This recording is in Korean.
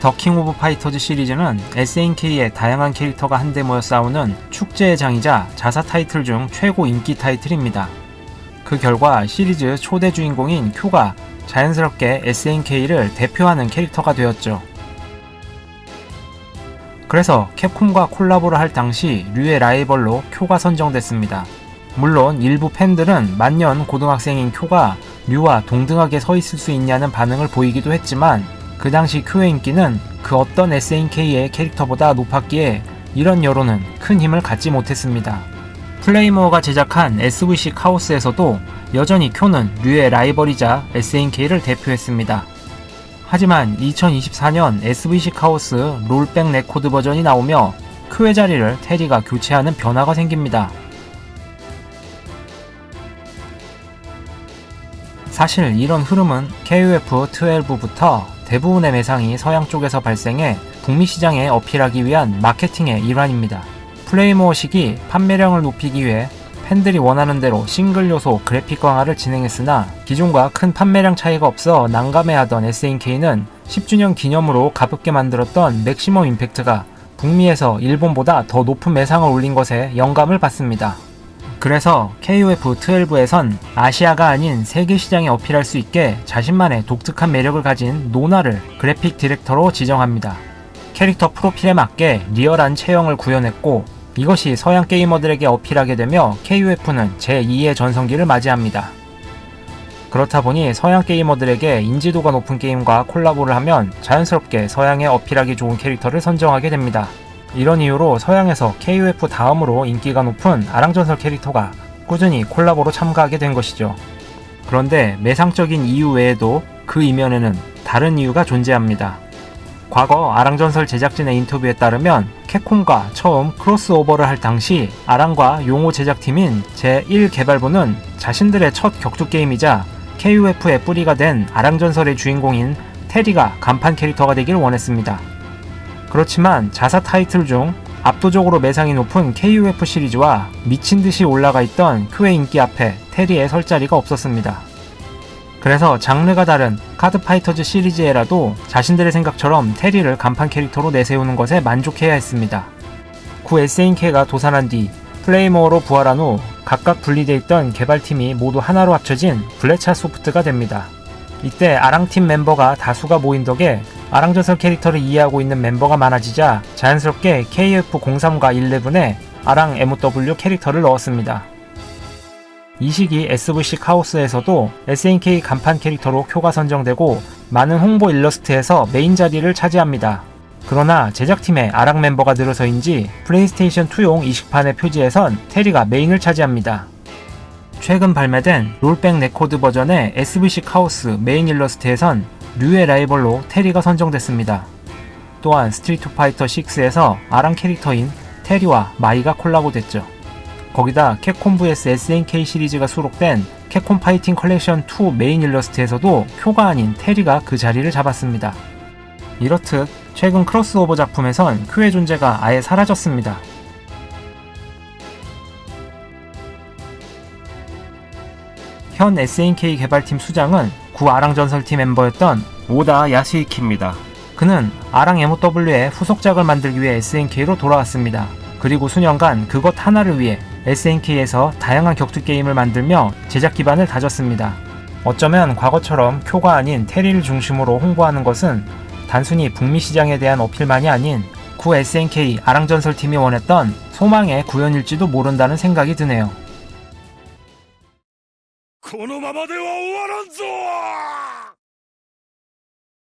더킹 오브 파이터즈 시리즈는 SNK의 다양한 캐릭터가 한데 모여 싸우는 축제의 장이자 자사 타이틀 중 최고 인기 타이틀입니다. 그 결과 시리즈 초대 주인공인 큐가 자연스럽게 SNK를 대표하는 캐릭터가 되었죠. 그래서 캡콤과 콜라보를 할 당시 류의 라이벌로 쿄가 선정됐습니다. 물론 일부 팬들은 만년 고등학생인 쿄가 류와 동등하게 서 있을 수 있냐는 반응을 보이기도 했지만 그 당시 쿄의 인기는 그 어떤 SNK의 캐릭터보다 높았기에 이런 여론은 큰 힘을 갖지 못했습니다. 플레이모어가 제작한 SVC 카오스에서도 여전히 쿄는 류의 라이벌이자 SNK를 대표했습니다. 하지만 2024년 SVC 카오스 롤백 레코드 버전이 나오며 큐의 자리를 테리가 교체하는 변화가 생깁니다. 사실 이런 흐름은 KOF12부터 대부분의 매상이 서양 쪽에서 발생해 북미 시장에 어필하기 위한 마케팅의 일환입니다. 플레이모어식이 판매량을 높이기 위해 팬들이 원하는 대로 싱글 요소 그래픽 강화를 진행했으나 기존과 큰 판매량 차이가 없어 난감해하던 SNK는 10주년 기념으로 가볍게 만들었던 맥시멈 임팩트가 북미에서 일본보다 더 높은 매상을 올린 것에 영감을 받습니다. 그래서 KOF12에선 아시아가 아닌 세계 시장에 어필할 수 있게 자신만의 독특한 매력을 가진 노나를 그래픽 디렉터로 지정합니다. 캐릭터 프로필에 맞게 리얼한 체형을 구현했고 이것이 서양 게이머들에게 어필하게 되며 KOF는 제2의 전성기를 맞이합니다. 그렇다 보니 서양 게이머들에게 인지도가 높은 게임과 콜라보를 하면 자연스럽게 서양에 어필하기 좋은 캐릭터를 선정하게 됩니다. 이런 이유로 서양에서 KOF 다음으로 인기가 높은 아랑전설 캐릭터가 꾸준히 콜라보로 참가하게 된 것이죠. 그런데 매상적인 이유 외에도 그 이면에는 다른 이유가 존재합니다. 과거 아랑전설 제작진의 인터뷰에 따르면 캡콤과 처음 크로스오버를 할 당시 아랑과 용호 제작팀인 제1 개발부는 자신들의 첫 격투 게임이자 KOF의 뿌리가 된 아랑전설의 주인공인 테리가 간판 캐릭터가 되길 원했습니다. 그렇지만 자사 타이틀 중 압도적으로 매상이 높은 KOF 시리즈와 미친 듯이 올라가 있던 큐의 인기 앞에 테리의 설 자리가 없었습니다. 그래서 장르가 다른 카드 파이터즈 시리즈에라도 자신들의 생각처럼 테리를 간판 캐릭터로 내세우는 것에 만족해야 했습니다. 구 SNK가 도산한 뒤 플레이모어로 부활한 후 각각 분리돼 있던 개발팀이 모두 하나로 합쳐진 블레차 소프트가 됩니다. 이때 아랑팀 멤버가 다수가 모인 덕에 아랑전설 캐릭터를 이해하고 있는 멤버가 많아지자 자연스럽게 KF03과 11에 아랑 MOW 캐릭터를 넣었습니다. 이 시기 SVC 카오스에서도 SNK 간판 캐릭터로 쿄가 선정되고 많은 홍보 일러스트에서 메인 자리를 차지합니다. 그러나 제작팀에 아랑 멤버가 늘어서인지 플레이스테이션 2용 이식판의 표지에선 테리가 메인을 차지합니다. 최근 발매된 롤백 레코드 버전의 SVC 카오스 메인 일러스트에선 류의 라이벌로 테리가 선정됐습니다. 또한 스트리트 파이터 6에서 아랑 캐릭터인 테리와 마이가 콜라보됐죠. 거기다 캡콤 vs SNK 시리즈가 수록된 캡콤 파이팅 컬렉션 2 메인 일러스트에서도 쿄가 아닌 테리가 그 자리를 잡았습니다. 이렇듯 최근 크로스오버 작품에선 큐의 존재가 아예 사라졌습니다. 현 SNK 개발팀 수장은 구 아랑 전설팀 멤버였던 오다 야스이키입니다. 그는 아랑 MOW의 후속작을 만들기 위해 SNK로 돌아왔습니다. 그리고 수년간 그것 하나를 위해 SNK에서 다양한 격투 게임을 만들며 제작 기반을 다졌습니다. 어쩌면 과거처럼 쿄가 아닌 테리를 중심으로 홍보하는 것은 단순히 북미 시장에 대한 어필만이 아닌 구 SNK 아랑전설 팀이 원했던 소망의 구현일지도 모른다는 생각이 드네요. このままでは終わらんぞ